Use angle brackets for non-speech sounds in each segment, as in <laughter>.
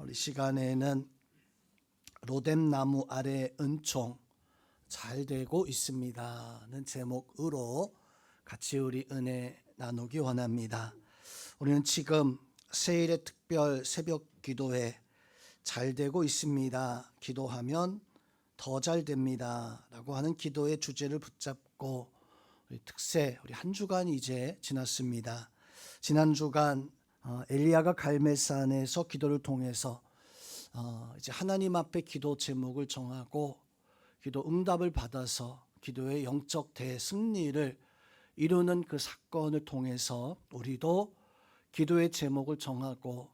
우리 시간에는 로뎀 나무 아래 은총 잘 되고 있습니다는 제목으로 같이 우리 은혜 나누기 원합니다. 우리는 지금 세일의 특별 새벽 기도회 잘 되고 있습니다. 기도하면 더 잘 됩니다라고 하는 기도의 주제를 붙잡고 우리 특세 우리 한 주간 이제 지났습니다. 지난 주간 어, 엘리야가 갈멜산에서 기도를 통해서 어, 이제 하나님 앞에 기도 제목을 정하고 기도 응답을 받아서 기도의 영적 대승리를 이루는 그 사건을 통해서 우리도 기도의 제목을 정하고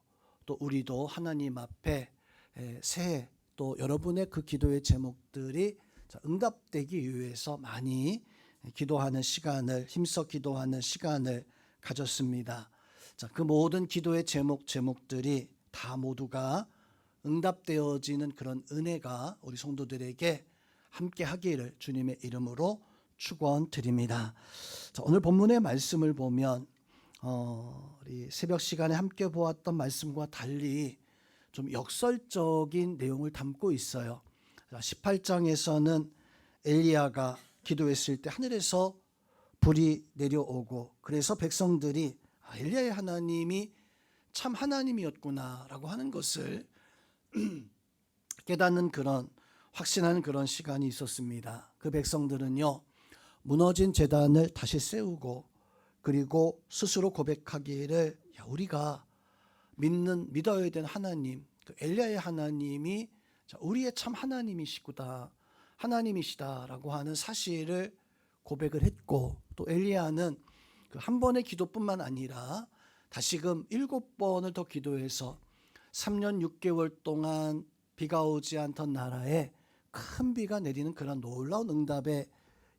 또 우리도 하나님 앞에 에, 새해 또 여러분의 그 기도의 제목들이 자, 응답되기 위해서 많이 기도하는 시간을 힘써 기도하는 시간을 가졌습니다. 자, 그 모든 기도의 제목 제목들이 다 모두가 응답되어지는 그런 은혜가 우리 성도들에게 함께 하기를 주님의 이름으로 축원드립니다. 자, 오늘 본문의 말씀을 보면 어, 우리 새벽 시간에 함께 보았던 말씀과 달리 좀 역설적인 내용을 담고 있어요. 18장에서는 엘리야가 기도했을 때 하늘에서 불이 내려오고 그래서 백성들이 아, 엘리야의 하나님이 참 하나님이었구나라고 하는 것을 <clears throat> 깨닫는 그런 확신하는 그런 시간이 있었습니다. 그 백성들은요 무너진 재단을 다시 세우고 그리고 스스로 고백하기를 야, 우리가 믿는 믿어야 되는 하나님, 그 엘리야의 하나님이 자, 우리의 참 하나님이시구다, 하나님이시다라고 하는 사실을 고백을 했고 또 엘리야는 그 한 번의 기도뿐만 아니라 다시금 일곱 번을 더 기도해서 3년 6개월 동안 비가 오지 않던 나라에 큰 비가 내리는 그런 놀라운 응답의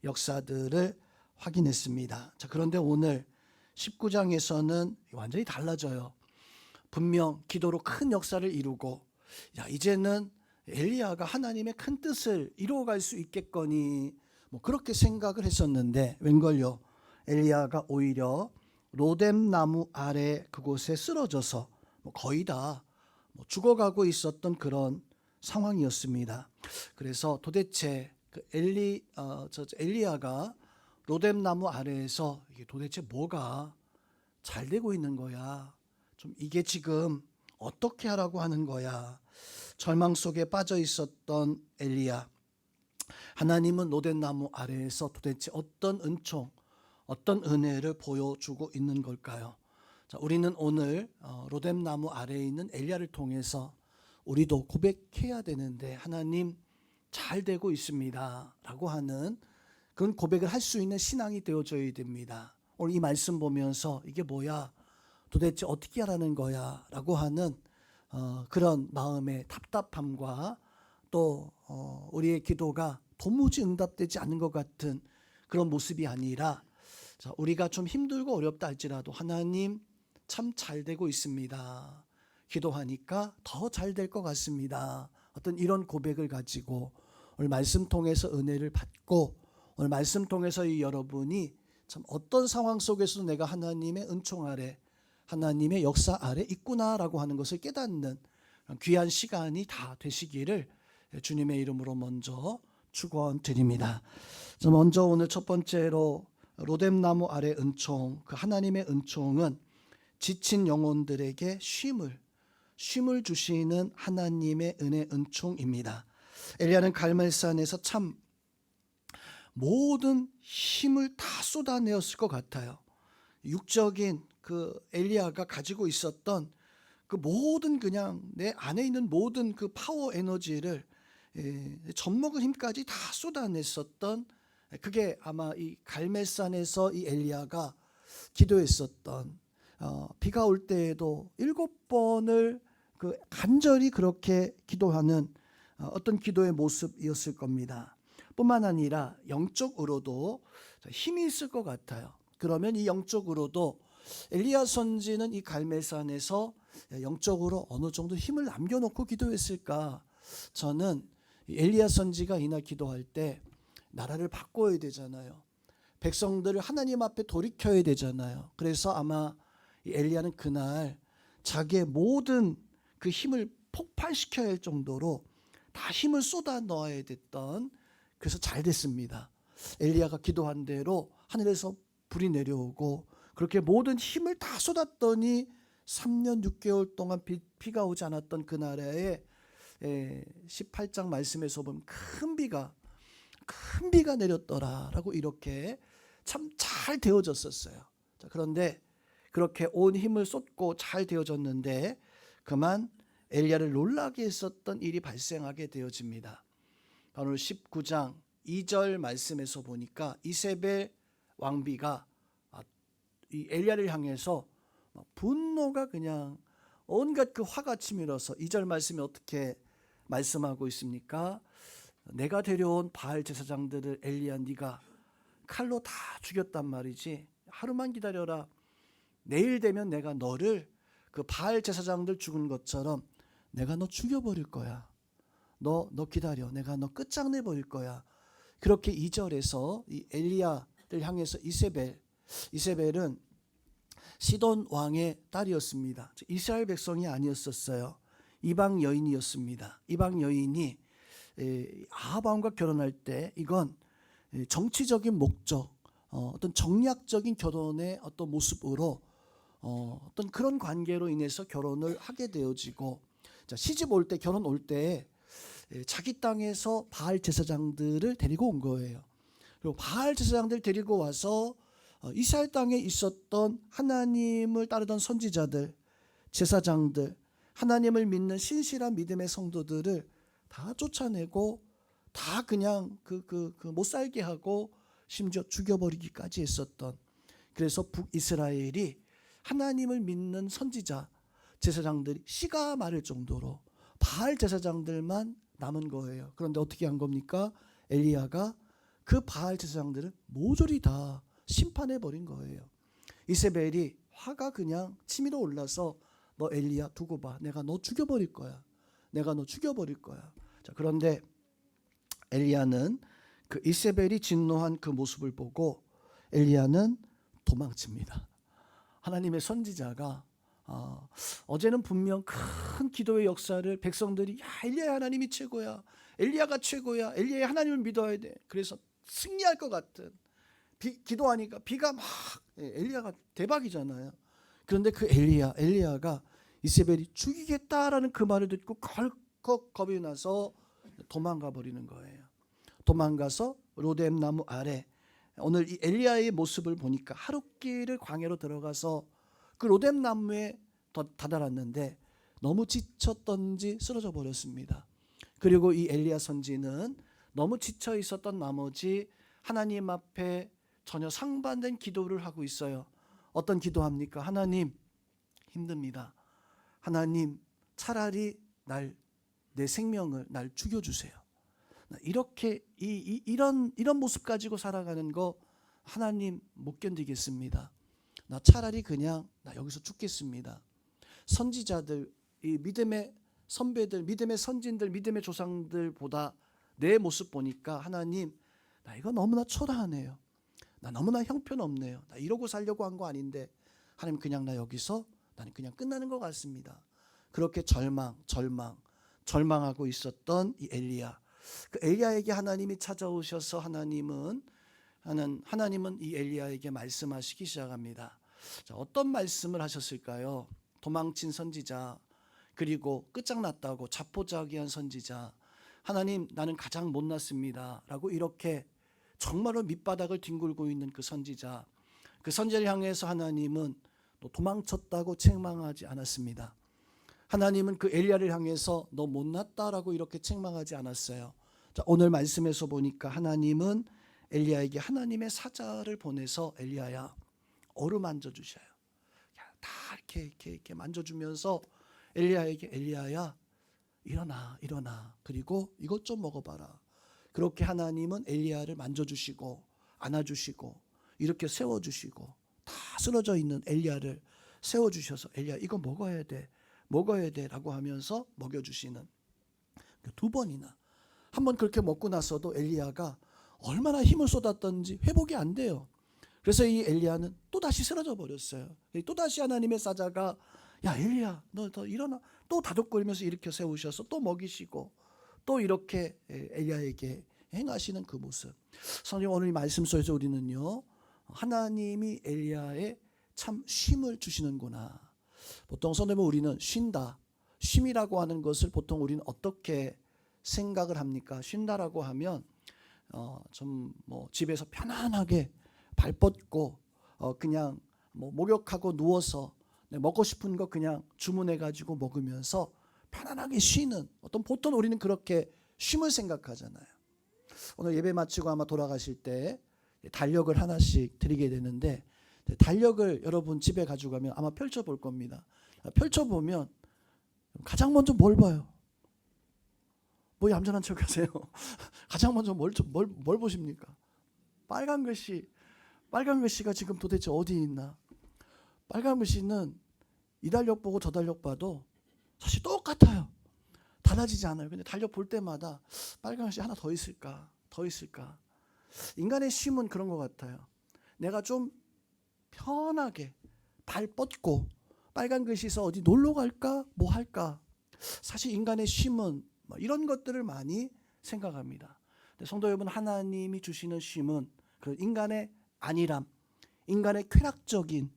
역사들을 확인했습니다. 자, 그런데 오늘 19장에서는 완전히 달라져요. 분명 기도로 큰 역사를 이루고 야, 이제는 엘리야가 하나님의 큰 뜻을 이루어갈 수 있겠거니 뭐 그렇게 생각을 했었는데 웬걸요. 엘리야가 오히려 로뎀 나무 아래 그곳에 쓰러져서 뭐 거의 다뭐 죽어가고 있었던 그런 상황이었습니다. 그래서 도대체 그 엘리 어, 저 엘리야가 로뎀 나무 아래에서 이게 도대체 뭐가 잘 되고 있는 거야? 좀 이게 지금 어떻게 하라고 하는 거야? 절망 속에 빠져 있었던 엘리야. 하나님은 로뎀 나무 아래에서 도대체 어떤 은총, 어떤 은혜를 보여주고 있는 걸까요? 자, 우리는 오늘 어, 로뎀 나무 아래에 있는 엘리야를 통해서 우리도 고백해야 되는데 하나님 잘 되고 있습니다라고 하는 그런 고백을 할 수 있는 신앙이 되어져야 됩니다. 오늘 이 말씀 보면서 이게 뭐야? 도대체 어떻게 하라는 거야?라고 하는 어, 그런 마음의 답답함과 또 어, 우리의 기도가 도무지 응답되지 않는 것 같은 그런 모습이 아니라 자, 우리가 좀 힘들고 어렵다 할지라도 하나님 참 잘 되고 있습니다. 기도하니까 더 잘 될 것 같습니다. 어떤 이런 고백을 가지고 오늘 말씀 통해서 은혜를 받고 오늘 말씀 통해서 이 여러분이 참 어떤 상황 속에서도 내가 하나님의 은총 아래 하나님의 역사 아래 있구나라고 하는 것을 깨닫는 귀한 시간이 다 되시기를 주님의 이름으로 먼저 축원드립니다. 먼저 오늘 첫 번째로 로뎀 나무 아래 은총 그 하나님의 은총은 지친 영혼들에게 쉼을 쉼을 주시는 하나님의 은혜 은총입니다. 엘리야는 갈멜산에서 참 모든 힘을 다 쏟아내었을 것 같아요. 육적인 그 엘리야가 가지고 있었던 그 모든 그냥 내 안에 있는 모든 그 파워 에너지를 예, 젖먹은 힘까지 다 쏟아냈었던 그게 아마 이 갈멜산에서 이 엘리야가 기도했었던 어, 비가 올 때에도 일곱 번을 그 간절히 그렇게 기도하는 어, 어떤 기도의 모습이었을 겁니다. 뿐만 아니라 영적으로도 힘이 있을 것 같아요. 그러면 이 영적으로도 엘리야 선지는 이 갈멜산에서 영적으로 어느 정도 힘을 남겨놓고 기도했을까? 저는 엘리야 선지가 이날 기도할 때 나라를 바꿔야 되잖아요. 백성들을 하나님 앞에 돌이켜야 되잖아요. 그래서 아마 이 엘리야는 그날 자기의 모든 그 힘을 폭발시켜야 할 정도로 다 힘을 쏟아 넣어야 됐던 그래서 잘 됐습니다. 엘리야가 기도한 대로 하늘에서 불이 내려오고 그렇게 모든 힘을 다 쏟았더니 3년 6개월 동안 비, 비가 오지 않았던 그 나라에 에, 18장 말씀에서 보면 큰 비가 큰 비가 내렸더라라고 이렇게 참 잘 되어졌었어요. 자, 그런데 그렇게 온 힘을 쏟고 잘 되어졌는데 그만 엘리야를 놀라게 했었던 일이 발생하게 되어집니다. 바로 19장 2절 말씀에서 보니까 이세벨 왕비가 아, 이 엘리야를 향해서 막 분노가 그냥 온갖 그 화가 치밀어서 2절 말씀이 어떻게 말씀하고 있습니까? 내가 데려온 바알 제사장들을 엘리야 네가 칼로 다 죽였단 말이지. 하루만 기다려라. 내일 되면 내가 너를 그 바알 제사장들 죽은 것처럼 내가 너 죽여버릴 거야. 너, 너 기다려. 내가 너 끝장내 버릴 거야. 그렇게 2절에서 이 엘리야를 향해서 이세벨, 이세벨은 시돈 왕의 딸이었습니다. 이스라엘 백성이 아니었었어요. 이방 여인이었습니다. 이방 여인이 에, 아합 왕과 결혼할 때 이건 에, 정치적인 목적, 어, 어떤 정략적인 결혼의 어떤 모습으로 어, 어떤 그런 관계로 인해서 결혼을 하게 되어지고 자, 시집 올 때 결혼 올 때 자기 땅에서 바알 제사장들을 데리고 온 거예요. 그리고 바알 제사장들 데리고 와서 어, 이스라엘 땅에 있었던 하나님을 따르던 선지자들, 제사장들, 하나님을 믿는 신실한 믿음의 성도들을 다 쫓아내고 다 그냥 그 그 그 못 살게 하고 심지어 죽여버리기까지 했었던 그래서 북이스라엘이 하나님을 믿는 선지자 제사장들이 씨가 마를 정도로 바알 제사장들만 남은 거예요. 그런데 어떻게 한 겁니까? 엘리야가 그 바알 제사장들을 모조리 다 심판해 버린 거예요. 이세벨이 화가 그냥 치밀어 올라서 너 엘리야 두고 봐. 내가 너 죽여 버릴 거야. 내가 너 죽여 버릴 거야. 자, 그런데 엘리야는 그 이세벨이 진노한 그 모습을 보고 엘리야는 도망칩니다. 하나님의 선지자가 어, 어제는 분명 큰 기도의 역사를 백성들이 야 엘리야 하나님이 최고야 엘리야가 최고야 엘리야 하나님을 믿어야 돼 그래서 승리할 것 같은 비, 기도하니까 비가 막 예, 엘리야가 대박이잖아요 그런데 그 엘리야 엘리야가 이세벨이 죽이겠다라는 그 말을 듣고 덜컥 겁이 나서 도망가 버리는 거예요 도망가서 로뎀 나무 아래 오늘 이 엘리야의 모습을 보니까 하룻길을 광야로 들어가서 그 로뎀 나무에 더 다다랐는데 너무 지쳤던지 쓰러져 버렸습니다. 그리고 이 엘리야 선지는 너무 지쳐 있었던 나머지 하나님 앞에 전혀 상반된 기도를 하고 있어요. 어떤 기도합니까? 하나님 힘듭니다. 하나님 차라리 날 내 생명을 날 죽여 주세요. 이렇게 이, 이, 이런 이런 모습 가지고 살아가는 거 하나님 못 견디겠습니다. 나 차라리 그냥 나 여기서 죽겠습니다. 선지자들 이 믿음의 선배들, 믿음의 선진들, 믿음의 조상들보다 내 모습 보니까 하나님 나 이거 너무나 초라하네요. 나 너무나 형편없네요. 나 이러고 살려고 한 거 아닌데 하나님 그냥 나 여기서 나는 그냥 끝나는 것 같습니다. 그렇게 절망, 절망, 절망하고 있었던 이 엘리야. 그 엘리야에게 하나님이 찾아오셔서 하나님은 하는 하나님은 이 엘리야에게 말씀하시기 시작합니다. 자, 어떤 말씀을 하셨을까요? 도망친 선지자 그리고 끝장났다고 자포자기한 선지자 하나님 나는 가장 못났습니다라고 이렇게 정말로 밑바닥을 뒹굴고 있는 그 선지자 그 선지자를 향해서 하나님은 너 도망쳤다고 책망하지 않았습니다. 하나님은 그 엘리야를 향해서 너 못났다라고 이렇게 책망하지 않았어요. 자, 오늘 말씀에서 보니까 하나님은 엘리야에게 하나님의 사자를 보내서 엘리야야 어루만져 주셔요. 다 이렇게 이렇게 이렇게 만져주면서 엘리야에게 엘리야야 일어나 일어나 그리고 이것 좀 먹어봐라. 그렇게 하나님은 엘리야를 만져주시고 안아주시고 이렇게 세워주시고 다 쓰러져 있는 엘리야를 세워 주셔서 엘리야 이거 먹어야 돼 먹어야 돼라고 하면서 먹여 주시는 두 번이나 한 번 그렇게 먹고 나서도 엘리야가 얼마나 힘을 쏟았던지 회복이 안 돼요. 그래서 이 엘리야는 또 다시 쓰러져 버렸어요. 또 다시 하나님의 사자가 야 엘리야 너 더 일어나 또 다독거리면서 일으켜 세우셔서 또 먹이시고 또 이렇게 예, 엘리야에게 행하시는 그 모습. 성령 오늘 이 말씀 속에서 우리는요. 하나님이 엘리야에 참 쉼을 주시는구나. 보통 선생님 우리는 쉰다. 쉼이라고 하는 것을 보통 우리는 어떻게 생각을 합니까? 쉰다라고 하면 어, 좀 뭐 집에서 편안하게 발 뻗고 어, 그냥 뭐 목욕하고 누워서 네, 먹고 싶은 거 그냥 주문해 가지고 먹으면서 편안하게 쉬는 어떤 보통 우리는 그렇게 쉼을 생각하잖아요. 오늘 예배 마치고 아마 돌아가실 때 달력을 하나씩 드리게 되는데 달력을 여러분 집에 가져가면 아마 펼쳐 볼 겁니다. 펼쳐 보면 가장 먼저 뭘 봐요? 뭐 얌전한 척 하세요? <laughs> 가장 먼저 뭘, 뭘, 뭘 보십니까? 빨간 글씨, 빨간 글씨가 지금 도대체 어디 있나? 빨간 글씨는 이 달력 보고 저 달력 봐도 사실 똑같아요. 달라지지 않아요. 근데 달력 볼 때마다 빨간 글씨 하나 더 있을까? 더 있을까? 인간의 쉼은 그런 것 같아요. 내가 좀 편하게 발 뻗고 빨간 글씨서 어디 놀러 갈까? 뭐 할까? 사실 인간의 쉼은 뭐 이런 것들을 많이 생각합니다. 성도 여러분 하나님이 주시는 쉼은 그런 인간의 안일함, 인간의 쾌락적인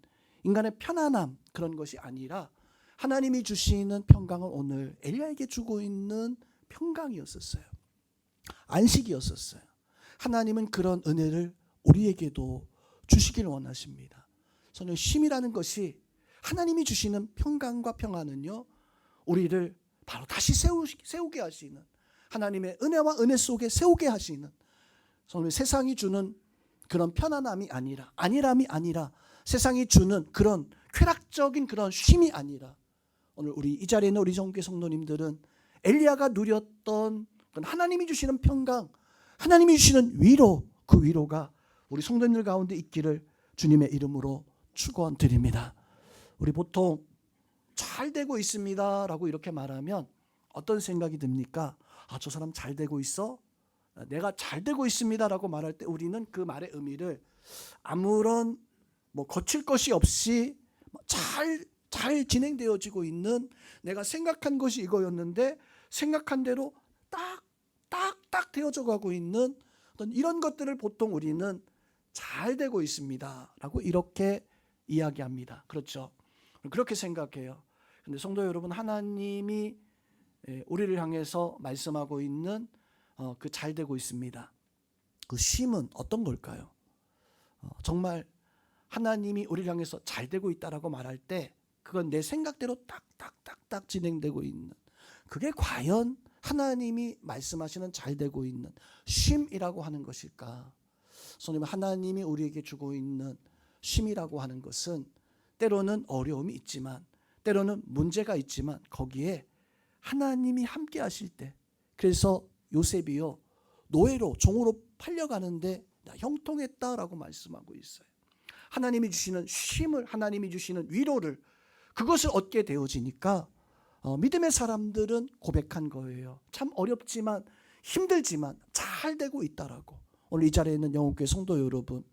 인간의 편안함 그런 것이 아니라 하나님이 주시는 평강은 오늘 엘리야에게 주고 있는 평강이었었어요. 안식이었었어요. 하나님은 그런 은혜를 우리에게도 주시길 원하십니다. 저는 쉼이라는 것이 하나님이 주시는 평강과 평안은요, 우리를 바로 다시 세우, 세우게 하시는 하나님의 은혜와 은혜 속에 세우게 하시는 저는 세상이 주는 그런 편안함이 아니라 안일함이 아니라 세상이 주는 그런 쾌락적인 그런 쉼이 아니라 오늘 우리 이 자리에 있는 우리 정교 성도님들은 엘리야가 누렸던 하나님이 주시는 평강, 하나님이 주시는 위로 그 위로가 우리 성도님들 가운데 있기를 주님의 이름으로 축원드립니다. 우리 보통 잘 되고 있습니다라고 이렇게 말하면 어떤 생각이 듭니까? 아, 저 사람 잘 되고 있어? 내가 잘 되고 있습니다라고 말할 때 우리는 그 말의 의미를 아무런 뭐 거칠 것이 없이 잘, 잘 진행되어지고 있는 내가 생각한 것이 이거였는데 생각한 대로 딱, 딱, 딱 되어져 가고 있는 어떤 이런 것들을 보통 우리는 잘 되고 있습니다. 라고 이렇게 이야기합니다. 그렇죠. 그렇게 생각해요. 근데 성도 여러분, 하나님이 예, 우리를 향해서 말씀하고 있는 어, 그잘 되고 있습니다. 그 쉼은 어떤 걸까요? 어, 정말 하나님이 우리를 향해서 잘 되고 있다라고 말할 때 그건 내 생각대로 딱딱딱딱 진행되고 있는 그게 과연 하나님이 말씀하시는 잘 되고 있는 쉼이라고 하는 것일까? 손님 하나님이 우리에게 주고 있는 쉼이라고 하는 것은 때로는 어려움이 있지만 때로는 문제가 있지만 거기에 하나님이 함께 하실 때 그래서 요셉이요 노예로 종으로 팔려가는데 나 형통했다라고 말씀하고 있어요. 하나님이 주시는 쉼을 하나님이 주시는 위로를 그것을 얻게 되어지니까 어, 믿음의 사람들은 고백한 거예요. 참 어렵지만 힘들지만 잘 되고 있다라고. 오늘 이 자리에 있는 영혼교회 성도 여러분,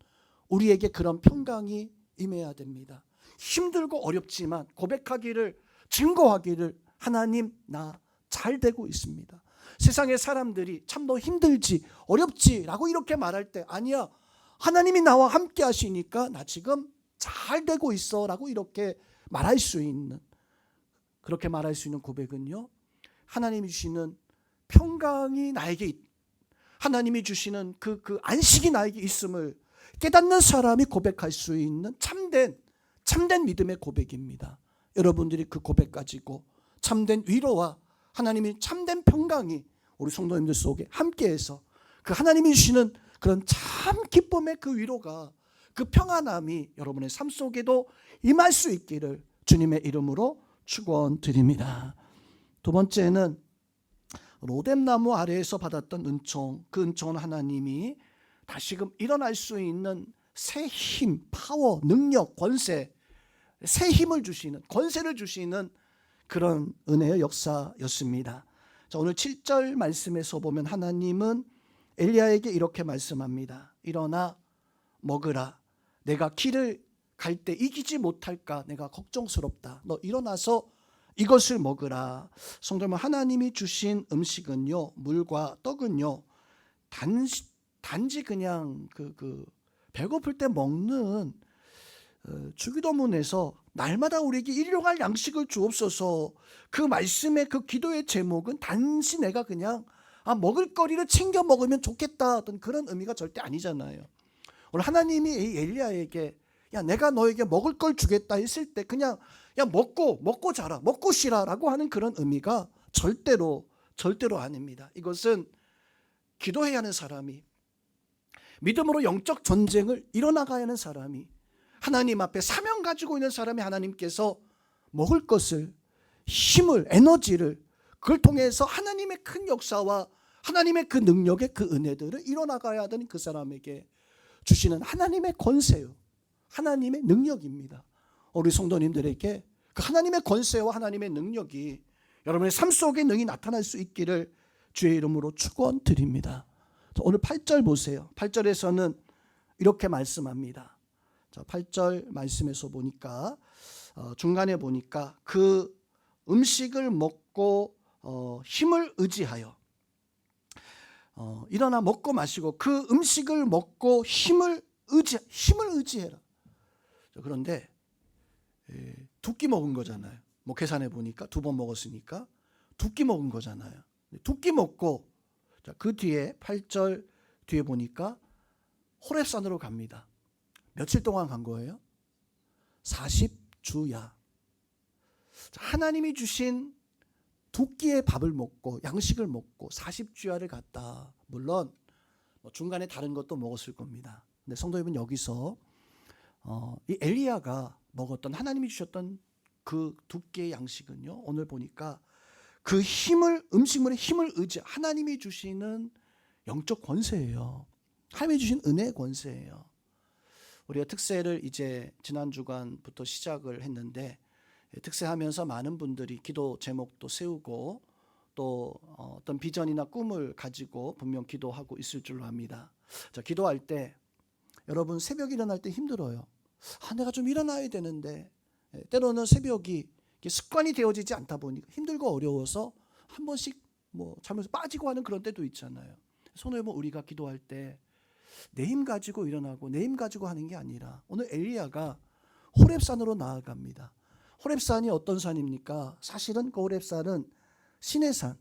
우리에게 그런 평강이 임해야 됩니다. 힘들고 어렵지만 고백하기를 증거하기를 하나님 나 잘 되고 있습니다. 세상의 사람들이 참 너 힘들지 어렵지라고 이렇게 말할 때 아니야 하나님이 나와 함께 하시니까 나 지금 잘 되고 있어라고 이렇게 말할 수 있는 그렇게 말할 수 있는 고백은요 하나님이 주시는 평강이 나에게 있, 하나님이 주시는 그, 그 안식이 나에게 있음을 깨닫는 사람이 고백할 수 있는 참된 참된 믿음의 고백입니다. 여러분들이 그 고백 가지고 참된 위로와 하나님이 참된 평강이 우리 성도님들 속에 함께해서 그 하나님이 주시는 그런 참 기쁨의 그 위로가 그 평안함이 여러분의 삶 속에도 임할 수 있기를 주님의 이름으로 축원드립니다. 두 번째는 로뎀나무 아래에서 받았던 은총, 그 은총은 하나님이 다시금 일어날 수 있는 새 힘, 파워, 능력, 권세, 새 힘을 주시는 권세를 주시는 그런 은혜의 역사였습니다. 자, 오늘 7절 말씀에서 보면 하나님은 엘리야에게 이렇게 말씀합니다. 일어나 먹으라. 내가 길을 갈 때 이기지 못할까 내가 걱정스럽다. 너 일어나서 이것을 먹으라. 성도님 하나님이 주신 음식은요 물과 떡은요 단지 단지 그냥 그그 배고플 때 먹는 어, 주기도문에서 날마다 우리에게 일용할 양식을 주옵소서. 그 말씀의 그 기도의 제목은 단지 내가 그냥 아 먹을 거리를 챙겨 먹으면 좋겠다 어떤 그런 의미가 절대 아니잖아요. 오늘 하나님이 이 엘리야에게 야 내가 너에게 먹을 걸 주겠다 했을 때 그냥 야 먹고 먹고 자라 먹고 쉬라라고 하는 그런 의미가 절대로 절대로 아닙니다. 이것은 기도해야 하는 사람이 믿음으로 영적 전쟁을 일어나가야 하는 사람이 하나님 앞에 사명 가지고 있는 사람이 하나님께서 먹을 것을 힘을 에너지를 그걸 통해서 하나님의 큰 역사와 하나님의 그 능력의 그 은혜들을 일어나가야 되는 그 사람에게 주시는 하나님의 권세요. 하나님의 능력입니다. 우리 성도님들에게 그 하나님의 권세와 하나님의 능력이 여러분의 삶 속에 능히 나타날 수 있기를 주의 이름으로 축원드립니다. 자, 오늘 8절 보세요. 8절에서는 이렇게 말씀합니다. 자, 8절 말씀에서 보니까 어, 중간에 보니까 그 음식을 먹고 어, 힘을 의지하여 어, 일어나 먹고 마시고 그 음식을 먹고 힘을 의지 힘을 의지해라. 자, 그런데 예, 두끼 먹은 거잖아요. 뭐 계산해 보니까 두 번 먹었으니까 두 끼 먹은 거잖아요. 두 끼 먹고 자, 그 뒤에 8절 뒤에 보니까 호렙산으로 갑니다. 며칠 동안 간 거예요? 40주야. 하나님이 주신 두 끼의 밥을 먹고 양식을 먹고 40주야를 갔다. 물론 뭐 중간에 다른 것도 먹었을 겁니다. 근데 성도 여러분 여기서 어, 이 엘리야가 먹었던 하나님이 주셨던 그두 끼의 양식은요. 오늘 보니까 그 힘을 음식물의 힘을 의지 하나님이 주시는 영적 권세예요. 하나님이 주신 은혜의 권세예요. 우리가 특세를 이제 지난 주간부터 시작을 했는데 특세하면서 많은 분들이 기도 제목도 세우고 또 어, 어떤 비전이나 꿈을 가지고 분명 기도하고 있을 줄로 압니다. 자, 기도할 때 여러분 새벽 일어날 때 힘들어요. 아, 내가 좀 일어나야 되는데 예, 때로는 새벽이 습관이 되어지지 않다 보니까 힘들고 어려워서 한 번씩 뭐 자면서 빠지고 하는 그런 때도 있잖아요. 손을 뭐 우리가 기도할 때 내 힘 가지고 일어나고 내 힘 가지고 하는 게 아니라 오늘 엘리야가 호렙산으로 나아갑니다. 호렙산이 어떤 산입니까? 사실은 그 호렙산은 신의 산.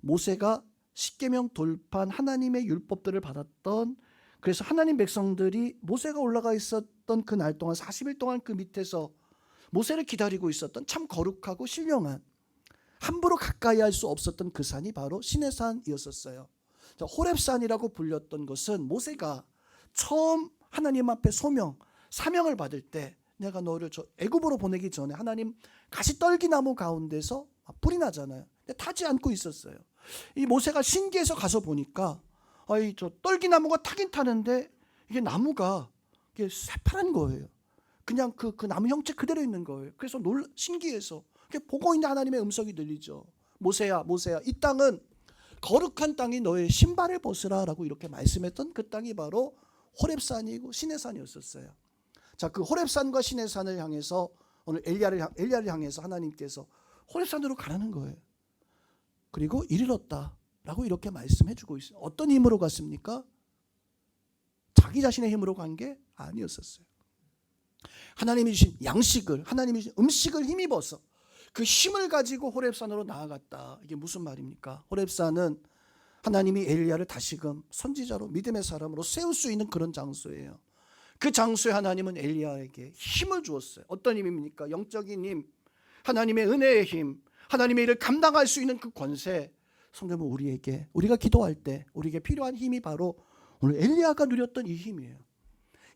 모세가 십계명 돌판 하나님의 율법들을 받았던 그래서 하나님 백성들이 모세가 올라가 있었 던 그 날 동안 40일 동안 그 밑에서 모세를 기다리고 있었던 참 거룩하고 신령한 함부로 가까이 할 수 없었던 그 산이 바로 신의 산이었었어요. 자, 호렙산이라고 불렸던 것은 모세가 처음 하나님 앞에 소명, 사명을 받을 때 내가 너를 저 애굽으로 보내기 전에 하나님 가시 떨기나무 가운데서 불이 나잖아요. 근데 타지 않고 있었어요. 이 모세가 신기해서 가서 보니까 아이 저 떨기나무가 타긴 타는데 이게 나무가 이게 새파란 거예요. 그냥 그, 그 나무 형체 그대로 있는 거예요. 그래서 놀 신기해서 보고 있는 하나님의 음성이 들리죠. 모세야, 모세야, 이 땅은 거룩한 땅이 너의 신발을 벗으라라고 이렇게 말씀했던 그 땅이 바로 호렙산이고 시내산이었었어요. 자, 그 호렙산과 시내산을 향해서 오늘 엘리야를 향- 엘리야를 향해서 하나님께서 호렙산으로 가라는 거예요. 그리고 이르렀다라고 이렇게 말씀해 주고 있어요. 어떤 힘으로 갔습니까? 자기 자신의 힘으로 간 게 아니었었어요. 하나님이 주신 양식을 하나님이 주신 음식을 힘입어서 그 힘을 가지고 호렙산으로 나아갔다. 이게 무슨 말입니까? 호렙산은 하나님이 엘리야를 다시금 선지자로 믿음의 사람으로 세울 수 있는 그런 장소예요. 그 장소에 하나님은 엘리야에게 힘을 주었어요. 어떤 힘입니까? 영적인 힘, 하나님의 은혜의 힘, 하나님의 일을 감당할 수 있는 그 권세. 성경은 우리에게 우리가 기도할 때 우리에게 필요한 힘이 바로 오늘 엘리야가 누렸던 이 힘이에요.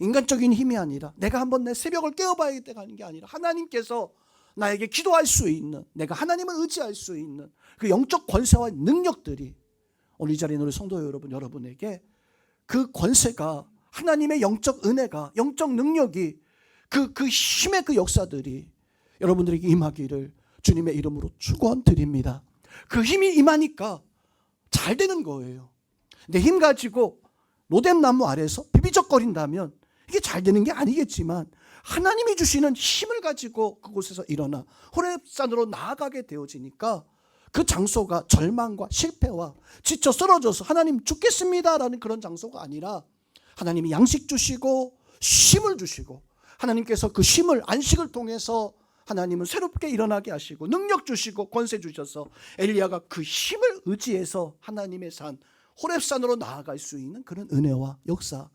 인간적인 힘이 아니라 내가 한번 내 새벽을 깨워봐야겠다 하는 게 아니라 하나님께서 나에게 기도할 수 있는 내가 하나님을 의지할 수 있는 그 영적 권세와 능력들이 오늘 이 자리에 우리 성도 여러분 여러분에게 그 권세가 하나님의 영적 은혜가 영적 능력이 그그 힘의 그 역사들이 여러분들에게 임하기를 주님의 이름으로 축원드립니다. 그 힘이 임하니까 잘 되는 거예요. 내 힘 가지고 로뎀 나무 아래서 비비적거린다면 이게 잘 되는 게 아니겠지만 하나님이 주시는 힘을 가지고 그곳에서 일어나 호렙산으로 나아가게 되어지니까 그 장소가 절망과 실패와 지쳐 쓰러져서 하나님 죽겠습니다라는 그런 장소가 아니라 하나님이 양식 주시고 쉼을 주시고 하나님께서 그 쉼을 안식을 통해서 하나님은 새롭게 일어나게 하시고 능력 주시고 권세 주셔서 엘리야가 그 힘을 의지해서 하나님의 산 호렙산으로 나아갈 수 있는 그런 은혜와 역사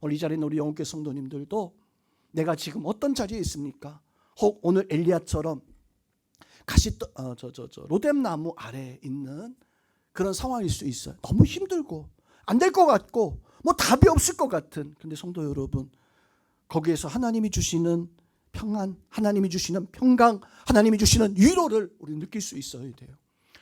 오늘 이 자리에 우리 영국계 성도님들도 내가 지금 어떤 자리에 있습니까? 혹 오늘 엘리야처럼 가시 어, 저저 저 로뎀 나무 아래에 있는 그런 상황일 수 있어요. 너무 힘들고 안 될 것 같고 뭐 답이 없을 것 같은. 근데 성도 여러분 거기에서 하나님이 주시는 평안, 하나님이 주시는 평강, 하나님이 주시는 위로를 우리 느낄 수 있어야 돼요.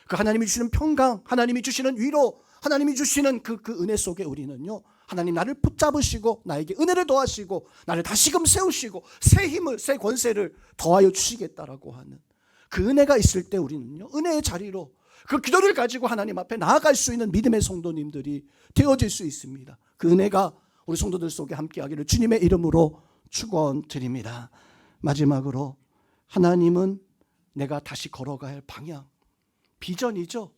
그 하나님이 주시는 평강, 하나님이 주시는 위로, 하나님이 주시는 그, 그 은혜 속에 우리는요, 하나님 나를 붙잡으시고, 나에게 은혜를 더하시고, 나를 다시금 세우시고, 새 힘을, 새 권세를 더하여 주시겠다라고 하는 그 은혜가 있을 때 우리는요, 은혜의 자리로 그 기도를 가지고 하나님 앞에 나아갈 수 있는 믿음의 성도님들이 되어질 수 있습니다. 그 은혜가 우리 성도들 속에 함께하기를 주님의 이름으로 축원드립니다. 마지막으로 하나님은 내가 다시 할 방향, 비전이죠,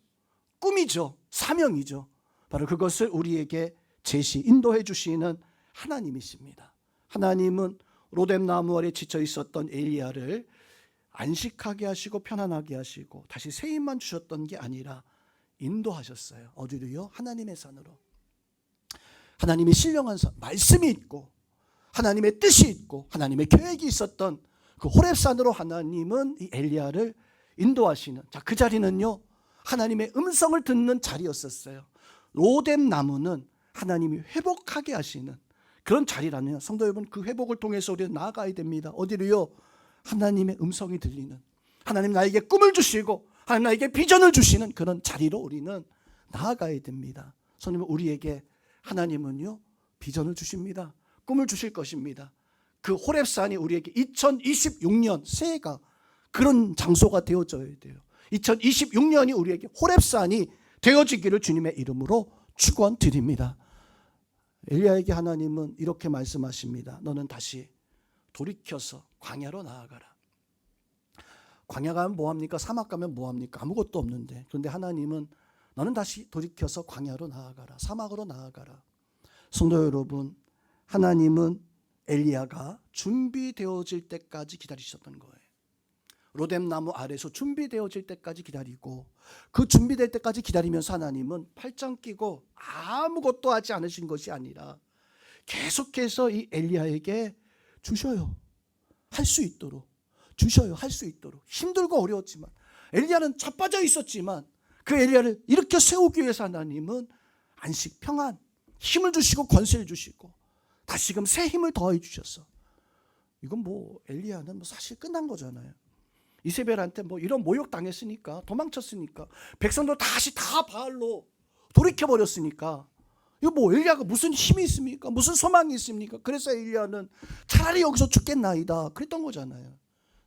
꿈이죠, 사명이죠. 바로 그것을 우리에게 제시, 인도해 주시는 하나님이십니다. 하나님은 로뎀 나무 아래 지쳐 있었던 엘리야를 안식하게 하시고 편안하게 하시고 다시 새 힘만 주셨던 게 아니라 인도하셨어요. 어디로요? 하나님의 산으로. 하나님이 신령한 산, 말씀이 있고 하나님의 뜻이 있고 하나님의 계획이 있었던 그 호렙산으로 하나님은 이 엘리야를 인도하시는 자 그 자리는요 하나님의 음성을 듣는 자리였었어요. 로뎀 나무는 하나님이 회복하게 하시는 그런 자리라는 성도 여러분 그 회복을 통해서 우리는 나아가야 됩니다. 어디로요? 하나님의 음성이 들리는 하나님 나에게 꿈을 주시고 하나님 나에게 비전을 주시는 그런 자리로 우리는 나아가야 됩니다. 성님 우리에게 하나님은요 비전을 주십니다. 꿈을 주실 것입니다. 그 호렙산이 우리에게 2026년 새해가 그런 장소가 되어져야 돼요. 2026년이 우리에게 호렙산이 되어지기를 주님의 이름으로 축원드립니다. 엘리야에게 하나님은 이렇게 말씀하십니다. 너는 다시 돌이켜서 광야로 나아가라. 광야 가면 뭐 합니까? 사막 가면 뭐 합니까? 아무것도 없는데. 그런데 하나님은 너는 다시 돌이켜서 광야로 나아가라. 사막으로 나아가라. 성도 여러분, 하나님은 엘리야가 준비되어질 때까지 기다리셨던 거예요. 로뎀 나무 아래서 준비되어질 때까지 기다리고 그 준비될 때까지 기다리면서 하나님은 팔짱 끼고 아무것도 하지 않으신 것이 아니라 계속해서 이 엘리야에게 주셔요. 할 수 있도록 주셔요. 할 수 있도록 힘들고 어려웠지만 엘리야는 자빠져 있었지만 그 엘리야를 일으켜 세우기 위해서 하나님은 안식 평안 힘을 주시고 권세를 주시고 다시금 새 힘을 더해 주셨어. 이건 뭐 엘리야는 뭐 사실 끝난 거잖아요. 이세벨한테 뭐 이런 모욕 당했으니까 도망쳤으니까 백성들 다시 다 바알로 돌이켜 버렸으니까 이거 뭐 엘리야가 무슨 힘이 있습니까? 무슨 소망이 있습니까? 그래서 엘리야는 차라리 여기서 죽겠나이다 그랬던 거잖아요.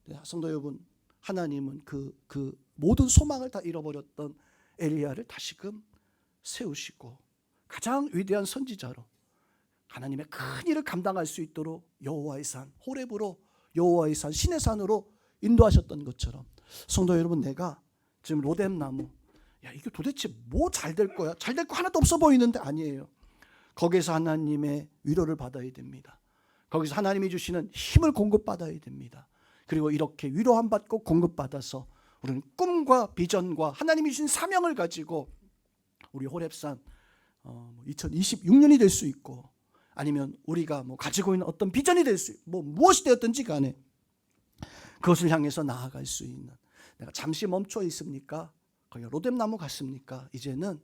네, 성도 여러분 하나님은 그, 그 모든 소망을 다 잃어버렸던 엘리야를 다시금 세우시고 가장 위대한 선지자로 하나님의 큰 일을 감당할 수 있도록 여호와의 산 호렙으로 여호와의 산 신의 산으로 인도하셨던 것처럼. 성도 여러분 내가 지금 로뎀 나무 야 이게 도대체 뭐 잘 될 거야? 잘 될 거 하나도 없어 보이는데 아니에요. 거기에서 하나님의 위로를 받아야 됩니다. 거기서 하나님이 주시는 힘을 공급받아야 됩니다. 그리고 이렇게 위로함 받고 공급받아서 우리는 꿈과 비전과 하나님이 주신 사명을 가지고 우리 호렙산 어, 2026년이 될 수 있고 아니면 우리가 뭐 가지고 있는 어떤 비전이 될 수, 뭐 무엇이 되었든지 간에 그것을 향해서 나아갈 수 있는 내가 잠시 멈춰 있습니까? 거기 로뎀 나무 같습니까? 이제는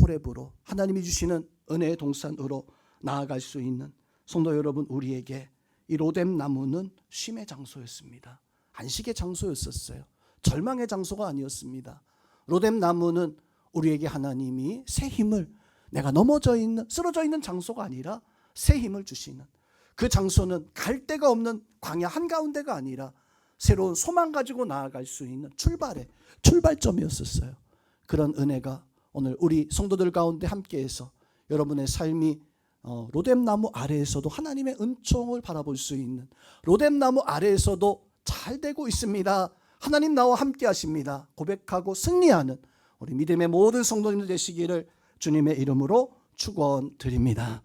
호렙으로 하나님이 주시는 은혜의 동산으로 나아갈 수 있는 성도 여러분 우리에게 이 로뎀 나무는 쉼의 장소였습니다. 안식의 장소였었어요. 절망의 장소가 아니었습니다. 로뎀 나무는 우리에게 하나님이 새 힘을 내가 넘어져 있는 쓰러져 있는 장소가 아니라 새 힘을 주시는 그 장소는 갈 데가 없는 광야 한가운데가 아니라 새로운 소망 가지고 나아갈 수 있는 출발의 출발점이었었어요. 그런 은혜가 오늘 우리 성도들 가운데 함께해서 여러분의 삶이 어, 로뎀나무 아래에서도 하나님의 은총을 바라볼 수 있는 로뎀나무 아래에서도 잘 되고 있습니다. 하나님 나와 함께 하십니다. 고백하고 승리하는 우리 믿음의 모든 성도님들 되시기를 주님의 이름으로 축원드립니다.